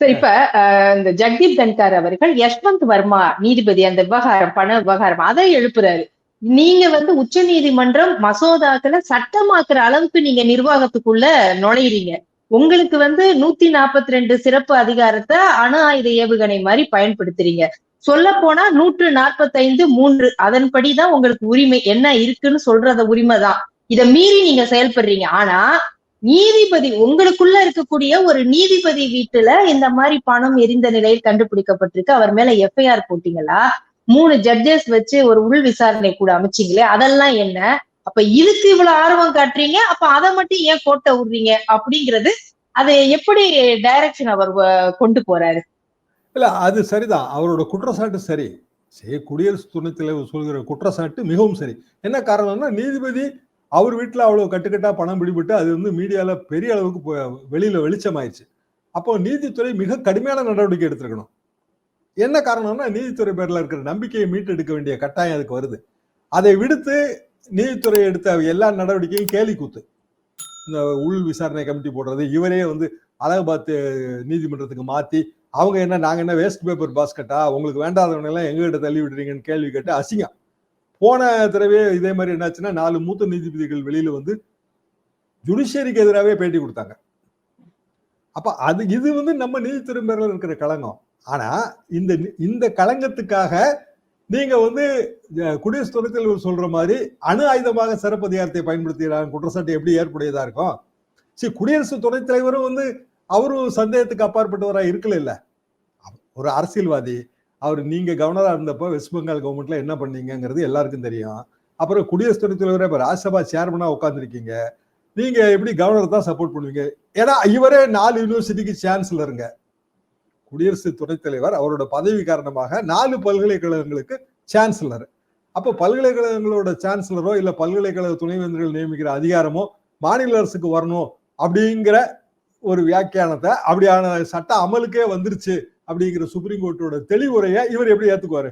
சரி இப்ப இந்த ஜெகதீப் தன்கார் அவர்கள் யஷ்வந்த் வர்மா நீதிபதி அந்த விவகாரம் பண விவகாரம் அதை எழுப்புறாரு. நீங்க வந்து உச்ச நீதிமன்றம் மசோதாக்களை சட்டமாக்குற அளவுக்கு நீங்க நிர்வாகத்துக்குள்ள நுழையிறீங்க. உங்களுக்கு வந்து நூத்தி நாற்பத்தி ரெண்டு சிறப்பு அதிகாரத்தை அணு ஆயுத ஏவுகணை மாதிரி பயன்படுத்துறீங்க. சொல்ல போனா நூற்று நாற்பத்தைந்து மூன்று அதன்படிதான் உங்களுக்கு உரிமை என்ன இருக்குன்னு சொல்றத உரிமைதான். இத மீறி நீங்க செயல்படுறீங்க. ஆனா நீதிபதி உங்களுக்குள்ள இருக்கக்கூடிய ஒரு நீதிபதி வீட்டுல இந்த மாதிரி பணம் எரிந்த நிலையில் கண்டுபிடிக்கப்பட்டிருக்கு. அவர் மேல எஃப்ஐஆர் போட்டீங்களா? மூணு ஜட்ஜஸ் வச்சு ஒரு உள் விசாரணை கூட அமைச்சீங்களே அதெல்லாம் என்ன? அப்ப இதுக்கு இவ்வளவு ஆர்வம் காட்டுறீங்க அப்ப அதை மட்டும் ஏன் கோட்டை விடுறீங்க? அப்படிங்கிறது அதை எப்படி டைரக்ஷன் அவர் கொண்டு போறாரு? இல்ல அது சரிதான். அவரோட குற்றச்சாட்டு சரி. சரி குடியரசு துணைத் தலைவர் சொல்கிற குற்றச்சாட்டு மிகவும் சரி. என்ன காரணம்னா நீதிபதி அவர் வீட்டில் அவ்வளோ கட்டுக்கட்டாக பணம் பிடிபட்டு அது வந்து மீடியாவில் பெரிய அளவுக்கு போ- வெளியில வெளிச்சமாயிருச்சு. அப்போ நீதித்துறை மிக கடுமையான நடவடிக்கை எடுத்திருக்கணும். என்ன காரணம்னா நீதித்துறை பேரில் இருக்கிற நம்பிக்கையை மீட்டெடுக்க வேண்டிய கட்டாயம் அதுக்கு வருது. அதை விடுத்து நீதித்துறை எடுத்த எல்லா நடவடிக்கையும் கேலி கூத்து இந்த உள் விசாரணை கமிட்டி போடுறது இவரே வந்து அலகாபாத் நீதிமன்றத்துக்கு மாற்றி அவங்க என்ன நாங்கள் என்ன வேஸ்ட் பேப்பர் பாஸ்கெட்டா உங்களுக்கு வேண்டாதவனெல்லாம் எங்ககிட்ட தள்ளி விடுறீங்கன்னு கேள்வி கேட்டு அசிங்கம். போன தடவை இதே மாதிரி என்னாச்சுன்னா நாலு மூத்த நீதிபதிகள் வெளியில வந்து ஜுடிஷியரிக்கு எதிராகவே பேட்டி கொடுத்தாங்க. அப்ப அது இது வந்து நம்ம நீதித்துறை மேல இருக்கிற களங்கம். ஆனா இந்த இந்த களங்கத்துக்காக நீங்க வந்து குடியரசு துணைத் தலைவர் சொல்ற மாதிரி அணு ஆயுதமாக சிறப்பு அதிகாரத்தை பயன்படுத்துகிறாங்க குற்றச்சாட்டு எப்படி ஏற்புடையதா இருக்கும்? சரி குடியரசு துணைத் தலைவரும் வந்து அவரும் சந்தேகத்துக்கு அப்பாற்பட்டவராக இருக்கல இல்ல? ஒரு அரசியல்வாதி அவர் நீங்க கவர்னரா இருந்தப்போ வெஸ்ட் பெங்கால் கவர்மெண்ட்ல என்ன பண்ணீங்கங்கிறது எல்லாருக்கும் தெரியும். அப்புறம் குடியரசு துணைத் தலைவரே இப்போ ராஜ்யசபா சேர்மனா உட்காந்துருக்கீங்க நீங்க எப்படி கவர்னர் தான் சப்போர்ட் பண்ணுவீங்க? ஏன்னா இவரே நாலு யூனிவர்சிட்டிக்கு சான்சலருங்க குடியரசு துணைத் தலைவர் அவரோட பதவி காரணமாக நாலு பல்கலைக்கழகங்களுக்கு சான்சலர் அப்போ பல்கலைக்கழகங்களோட சான்சலரோ இல்லை பல்கலைக்கழக துணைவேந்தர்கள் நியமிக்கிற அதிகாரமோ மாநில அரசுக்கு வரணும் அப்படிங்கிற ஒரு வியாக்கியானத்தை அப்படியான சட்ட அமலுக்கே வந்துருச்சு. அப்படிங்கிற சுப்ரீம் கோர்ட்டோட தெளிவுரையை இவர் எப்படி ஏத்துக்குவாரு?